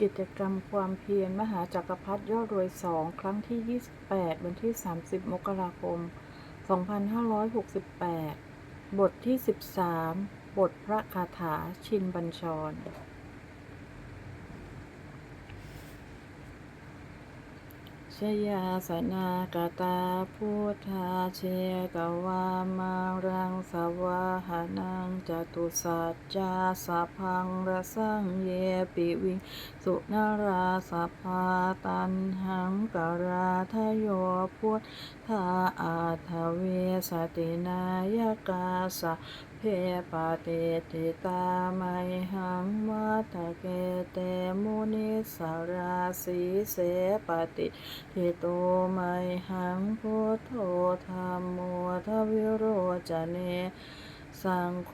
กิจกรรมความเพียรมหาจักรพรรดิยอดรวยสองครั้งที่ 28 วันที่ 30 มกราคม 2568 บทที่ 13 บทพระคาถาชินบัญชร ชยาสนากตาพุทธาเชกวามารังสวาหานังจตุสัจจาสัพพังระสังเยปิวิง สุนราสัพพาตันหังกราทโยพุทธาอาทเวสตินายกาสะเพปาเตติตาไมหังมัตเกเตมุนิสาราสีเสปติทิโตไมหังพุทโธธรรมโมทวิโรจเน สังโฆ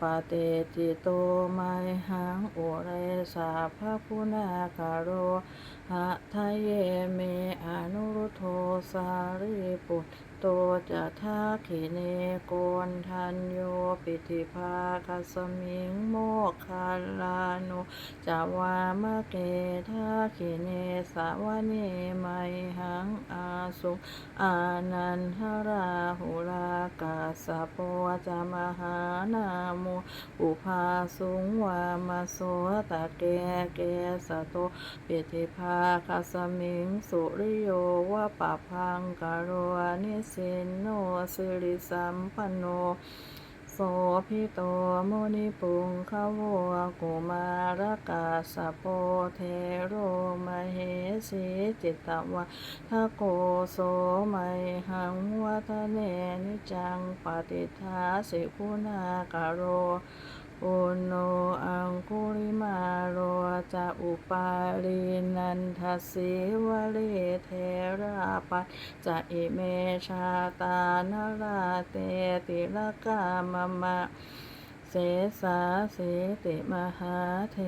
ปเตติโตไมหังอุเรสาภะพุนาคาโรหะทะเยเมอนุรุโทสาริปุต ตจะทาขิเนโกนทันโยปิติภาคสมิงโมคคาลานุจาวามะเกทาขิเนสาวเนไมหังอาสุอานันหราหุลากาสะโปจามหานาโมอุภาสุงวามาโสตะเกเกสะโตปิติภาคสมิงสุริโยวะปะพังกโรนิสนโนสิริสัมปันโนโสพิโตโมนิปุงขโวกุมารกาสะโปเทโรมเหสีจิตตวะทะโกโสไมหังวัฒเนนิจังปฏิทาสิคุณากโร อุโนอังคุริมาโรจะอุปาลีนันทสีวลีเทราปัจจะอิเมชาตานราเตติลกามมะ เสสาเสติมหาเท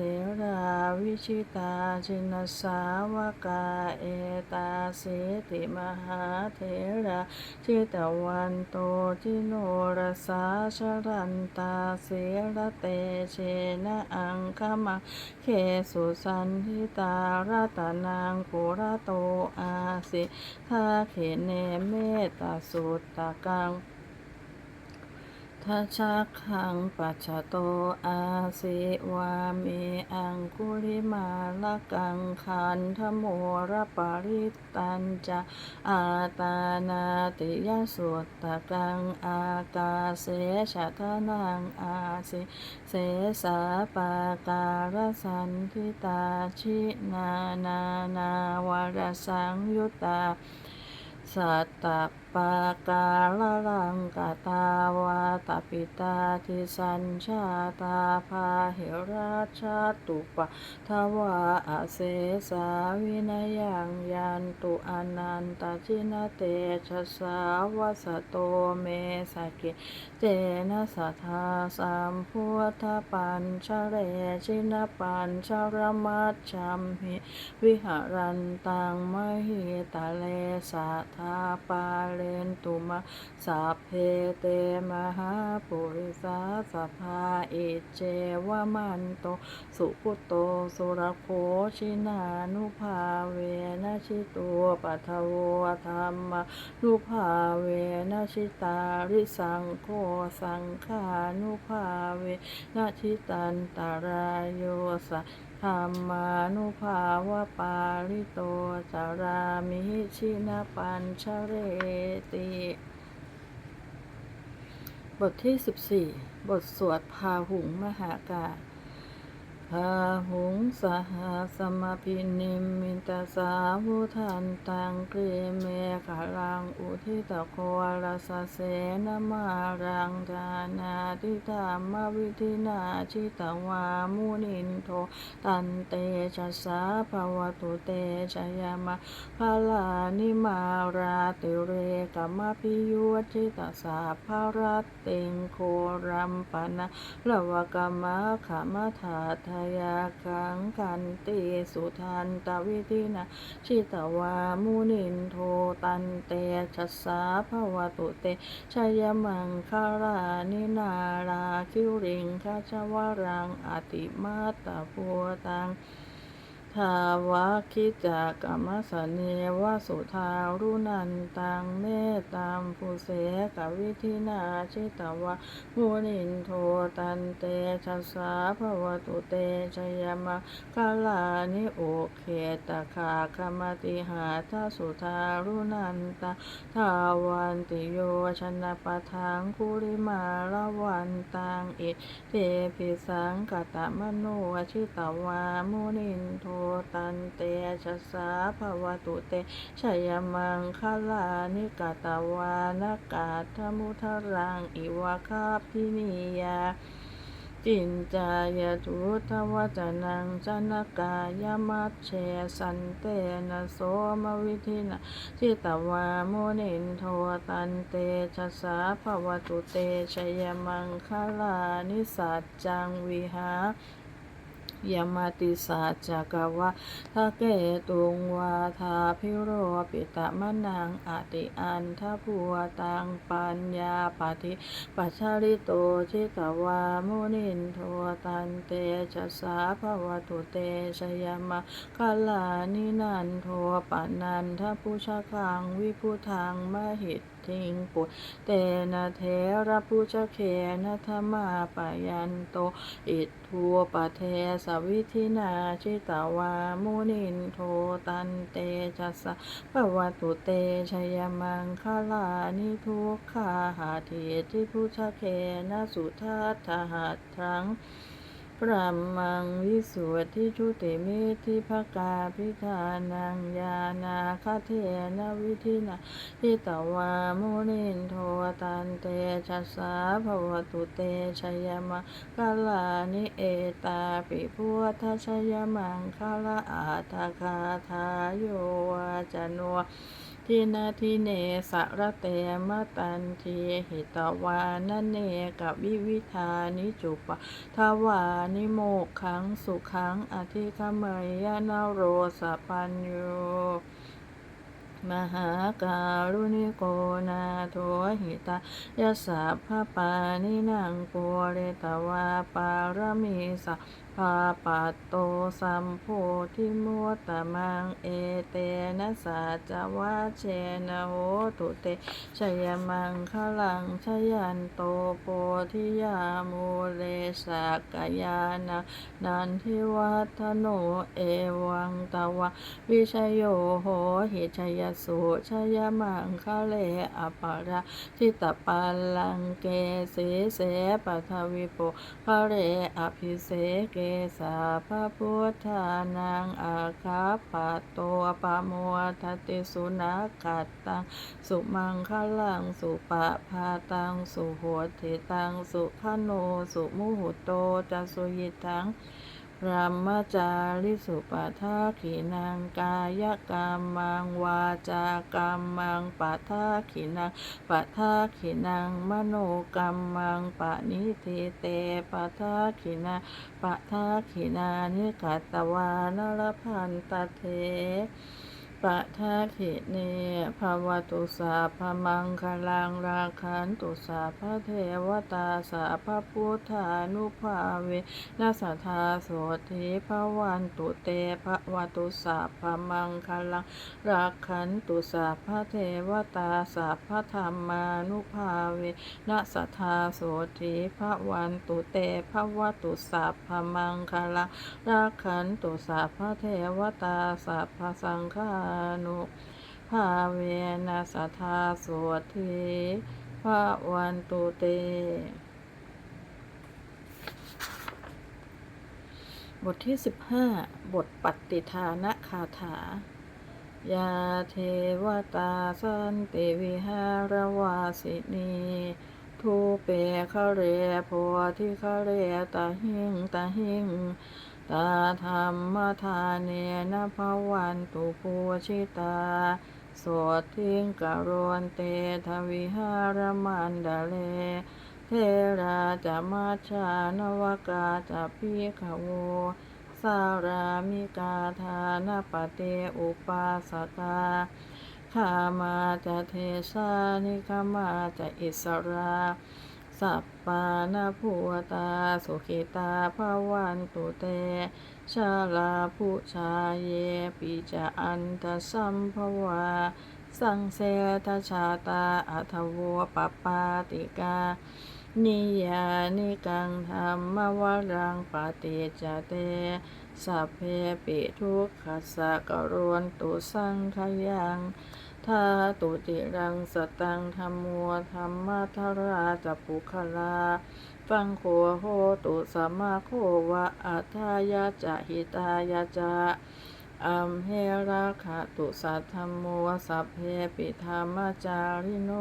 ราวิชิตาชินสาวกาเอตาเสติมหาเทราชิตวันโตจิโนรสาชรันตาเสระเตเชนะอังคมังเคสุสันทิตารัตนางปุระโตอาสิทาเขเนเมตสุตตะกัง ทัชชะขังปัจจโตอาสิวามีอังคุริมาละกังคันธโมระปาริตันจะอาตานาติยสุตตะกังอากาเสชะทะนังอาสิเสสาปาการสันทิตาชินานานาวรสังยุตตาสัตตปาการลังกตาวาตปิตาทิสัญชาตาพาหิราชาตุปะทวาอาเสสาวินยังยันตุอนันตจินเตชะสาวสโตเมสกิเจนะสัทธาสัมพุทธปัญชเรชินปัญชรมัจฉัมหิวิหารันตังมหิตาเลสัทธาปาเลนตุมาสัพเพเตมหาปุริสาสัพพาอิเจวมันโตสุพุตโตสุรโคชินานุภาเวนะชิตัวปัทโวธรรมนุภาเวนะชิตาริสังโฆสังขานุภาเวนะชิตันตารายโยสะ ธรรมานุภาวะปาลิโตสารามิชินาปัญชเรติ บทที่ 14 บทสวดพาหุงมหากา ศพาหุงสหสมพินิมิตาสาวุทันตังเกรเมขาลังอุทิตโครสเสนมารังทานาทิธรรมวิธินาชิตวามุนินโทตันเตชะสาภวตุเตชะยามะพาลานิมาราติเรกมพิยุวจิตสาภารัตเตงโครัมปนะละวกมะขามถาทายาคังคันติสุทันตวิธินาชิตวามุนินโทตันเตชัสาภวตุเตชยมังคารานินาราคิวริงคาชวรังอติมาตตาพัวตัง ทาวะคิจากรรมสเนวสุทารุนันตังเมตตามภูเสกวิธินาชิตวะมุนินโทตันเตชัสาภวตุเตชยมะกาลานิโอเคตคาคมติหาทสุทารุนันตาทาวันติโยชนะปะทังคุริมาละวันตังอิเตปิสังกตมโนชิตวามุนินโทตันเตชัสาภวตุเตชยมังคลานิกาตวานกาธมุทรังอิวะคาพินิยาจินจายทุทวัจนังจนกายมัชเชสันเตนะโสมวิธินาจิตวามุนินโทตันเตชะสาภวตุเตชยมังคลานิสัจจังวิหา ยมาติสาจักวะทะเกตุงวาทาพิโรปิตะมะนังอติอันทพัวตังปัญญาปฏิปัชาริโตชิตวามุนินโทตันเตชะสาภวตุเตชยมะกาลานินันโทปนันทพุชะคังวิพุทังมหิตทิงปุเตนะเทระพุชเคนะธรรมาปยันโต อิทัวปะเทสวิธินาชิตาวามุนินโทตันเตจัสสะปะวัตุเตชยมังคลานิทุกขาหาเททิพุชเคนะสุทัตถหัตถัง พระมังวิสุทธิชุติมิทิภกาพิธานังยานาคาเทนวิธินาทิตวามุนินโทตันเตชัสาภวตุเตชยมะกาลานิเอตาปิพุทธชยมังคาลาอาตาคาทาโยวาจโน ทินาทิเนสระเตมตันทีหิตวานเนกับวิวิธานิจุปะทวานิโมกขังสุขังอธิคเมยยนาโรสปัญโยมหาการุณิโกนาโทหิตายสสัพปานินางปุเรตวาปารมีสั พาปัตโตสัมโพธิมุตตมังเอเตนะสัจวะเชนะโหตุเตชยมังคลังชยันโตโพธิยามูเลสักายานานันทิวัฒโนเอวังตวะวิชยโยโหหิชยสุชยมังคะเลอปาระทิตปัลลังเกเสเสปัทวิโปคะเรอภิเสเกสาพระพุทธานังอาคาปะโตปะโมทติสุนักขัตตังสุมังคลังสุปะพาตังสุโหติตังสุขโนสุมุหุโตจะสุยิตัง รัมมจาริสุปะทาขินังกายกรรมังวาจากรรมังปะทาขินังปะทาขินังมโนกรรมังปะนิทิเตปะทาขินาปะทาขินานิกัตตวานรพันตเท ปะทาขิเนภาวตุสาพมังคลังราคันตุสาพระเทวตาสาพระพุทธานุภาเวนาสทาโสธิภวันตุเตภวตุสาพมังคลังรักขันตุสาพระเทวตาสาพระธรรมานุภาเวนาสทาโสธิภวันตุเตภวตุสาพมังคลังรักขันตุสาพระเทวตาสาพระสังฆานุภาเวนัสทาโสธิภวันตุเตบทที่15บทปัตติทานะคาถายาเทวตาสันติวิหารวาสินีทูเปคะเรโพธิคะเรตาหิงตาหิง ตาธรรมทานเนนะภวันตุภูชิตาโสทิงกรวนเตทวิหารมันดาเล เทราจะมาชานวกาจะพิขโวสารามิกาธานปเตอุปาสกาขามาจะเทสานิคามาจะอิสรา สัปปานาภูตาสุขิตาภาวันตุเต ชาลาผู้ชาเยปิจอันตสัมภวา สังเสทชาตาอัทโวปปปาติกา นิยานิกังธรรมวรังปฏิจจเตสัพเพปิทุกขสะกรวนตุสังขยัง ทาตุติรังสตังธรรมัวธรรมทราจะปุคลา ฟังโคโหตุสัมมาโควะอัทายาจะหิตายาจะอัมเหราคาตุสัทธรรมวสัพเพปิธรรมจาริโน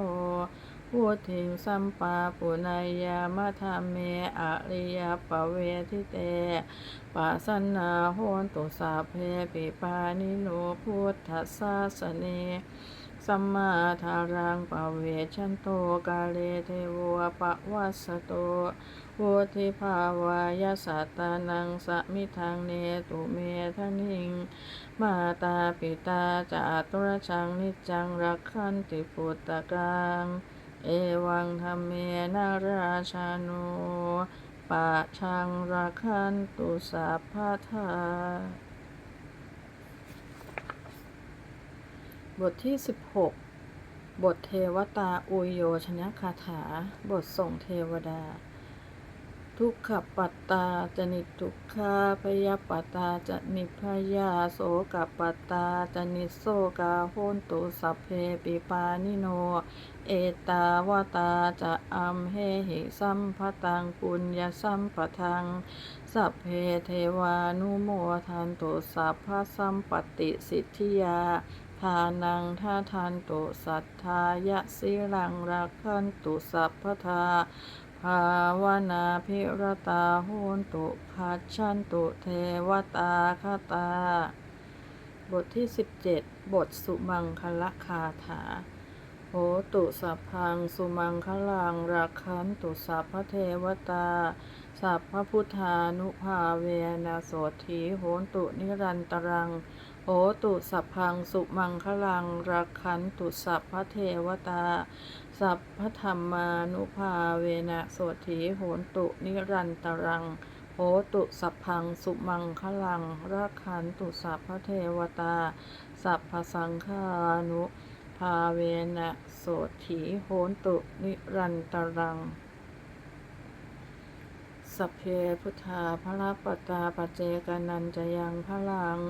พุทธิงสัมปาปุนายามะธรรมเมอริยปเวทิเตปัสนาโหนตุสาเพปิปานิโนพุทธศาสเนสัมมาทารังปเวชันโตกาเลเทวปะวัสโตพุทธิภาวายสัตตานังสมิทังเนตุเมทนิง มาตาปิตาจาตุรชังนิจจังรักขันติปุตตะกัง เอวังธรรมเมนาราชาโนปะชังรักขันตุสัพพะทาบทที่ 16 บทเทวตาอุยโยชนะคาถา บทส่งเทวดา ทุกขปัตตาจนิทุกขาพยาปัตตาจนิพยาโสกปัตตาจนิโสกาโหนตุสัพเพปิปานิโน เอตาวตาจะอัมเหหิสัมภตังปุญญสัมปทัง สัพเพเทวานุโมทันตุสัพพสัมปติสิทธิยาทานังท่าทานตุสัทธายะสิรังรักขันตุสัพพทา ภาวนาพิรตาโหนตุคัจฉันตุเทวตาคาตา บทที่ 17 บทสุมังคละคาถาโหตุสัพพังสุมังคลังรักขันตุสัพพเทวตา สัพพพุทธานุภาเวนะโสถีโหนตุนิรันตรัง โหตุสัพพังสุมังคลังรักขันตุสัพพเทวตา สัพพธรรมานุภาเวนะโสถีโหนตุนิรันตรังโหตุสัพพังสุมังคลังรักขันตุสัพพเทวตา สัพพสังฆานุภาเวนะโสถีโหนตุนิรันตรังสัพเพพุทธาพระปตาปเจกนันจะยังพลัง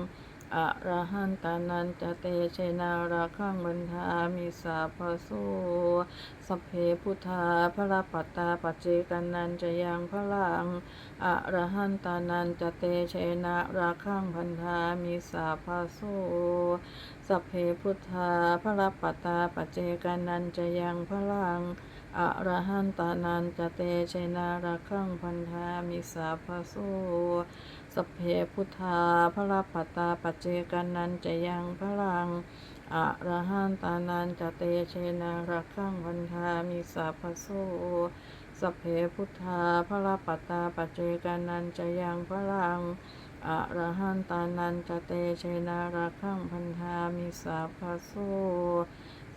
อะระหันตานันจะเตเชนาราคังบันทามิสาพโสสเพพุทธาพระปตตาปจเจกนันจะยังพลังอะระหันตานันจะเตเชนาราคังพันธามิสาพโสสเพพุทธาพระปัตตาปัจเจกานันจะยังพลังอะระหันตานันจะเตเชนารักขังพันธามิสาพโสสัพ เพพุทธาพระปัตตาปัจเจกานันจะยังพลังอะระหันตานันจะเตเชนารักขังพันธามิสาพโสสัพเพพุทธาพระปัตตาปัจเจกานันจะยังพลังอะระหันตานันจะเตเชนารักขังพันธามิสาพโส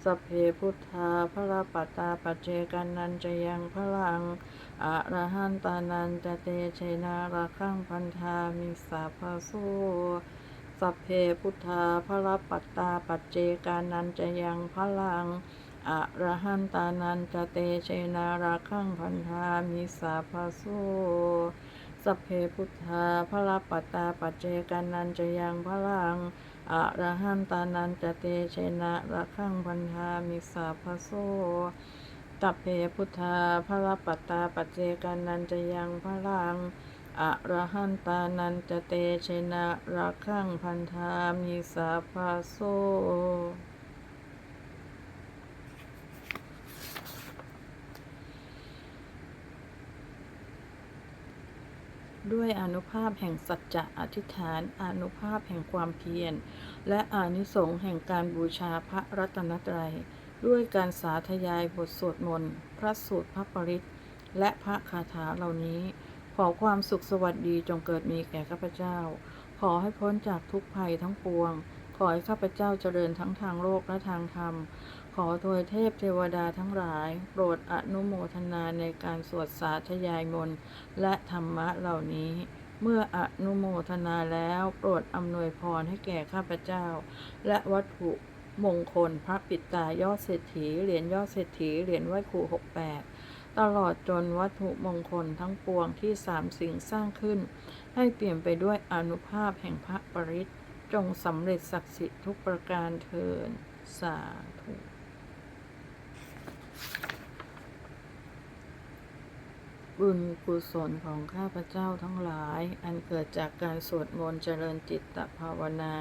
สัพเพพุทธาพระปัตตาปัจเจกานันจะยังพลัง อะระหันตานันจะเตเชนารักขังพันธามิสาพโสสัพเพพุทธาพระปัตตาปัจเจกานันจะยังพลังอะระหันตานันจะเตเชนารักขังพันธามิสาพโสสัพเพพุทธาพระปัตตาปัจเจกานันจะยังพลังอะระหันตานันจะเตเชนะระขังพันธามิสาพโส ตัพเพพุทธาพระปัตตาปัจเจกานันจะยังพลังอะระหันตานันจะเตชนะระขังพันธามิสาพโสด้วยอนุภาพแห่งสัจจะอธิษฐาน อนุภาพแห่งความเพียร และอานิสงส์แห่งการบูชาพระรัตนตรัย ด้วยการสาธยายบทสวดมนต์พระสูตรพระปริตและพระคาถาเหล่านี้ ขอความสุขสวัสดีจงเกิดมีแก่ข้าพเจ้า ขอให้พ้นจากทุกภัยทั้งปวง ขอให้ข้าพเจ้าเจริญทั้งทางโลกและทางธรรม ขอโดยเทพเทวดาทั้งหลาย โปรดอนุโมทนาในการสวดสาธยายมนต์และธรรมะเหล่านี้เมื่ออนุโมทนาแล้วโปรดอำนวยพรให้แก่ข้าพเจ้า และวัตถุ มงคล พระปิดตายอดเศรษฐี เหรียญยอดเศรษฐี เหรียญไหว้ครูหกแปดตลอดจนวัตถุมงคลทั้งปวงที่สามสิ่งสร้างขึ้น ให้เปลี่ยนไปด้วยอนุภาพแห่งพระปริตจงสำเร็จศักดิ์สิทธิ์ทุกประการเทินสาธุบุญกุศลของข้าพเจ้าทั้งหลาย อันเกิดจากการสวดมนต์เจริญจิตตภาวนา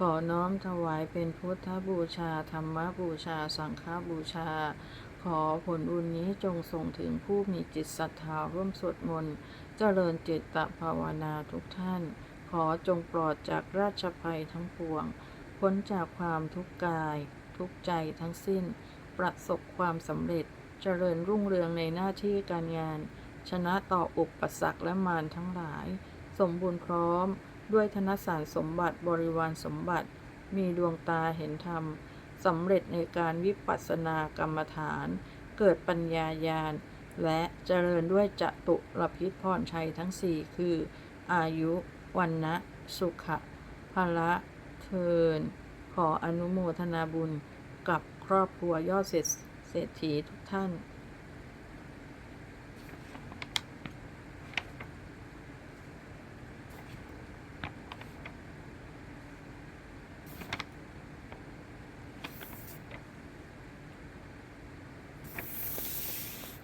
ขอน้อมถวายเป็นพุทธบูชา ธรรมบูชา สังฆบูชา ขอผลบุญนี้จงส่งถึงผู้มีจิตศรัทธาร่วมสวดมนต์เจริญจิตตภาวนาทุกท่าน ขอจงปลอดจากราชภัยทั้งปวง พ้นจากความทุกข์กาย ทุกใจทั้งสิ้น ประสบความสำเร็จ เจริญรุ่งเรืองในหน้าที่การงาน ชนะต่ออุปสรรคและมารทั้งหลาย สมบูรณ์พร้อม ด้วยธนสารสมบัติบริวารสมบัติ มีดวงตาเห็นธรรมสำเร็จในการวิปัสสนากรรมฐาน เกิดปัญญาญาณ และเจริญด้วยจตุรพิษพรชัยทั้งสี่คือ อายุ วันนะสุขะพละเทิน ขออนุโมทนาบุญกับครอบครัวยอดเศรษฐีทุกท่าน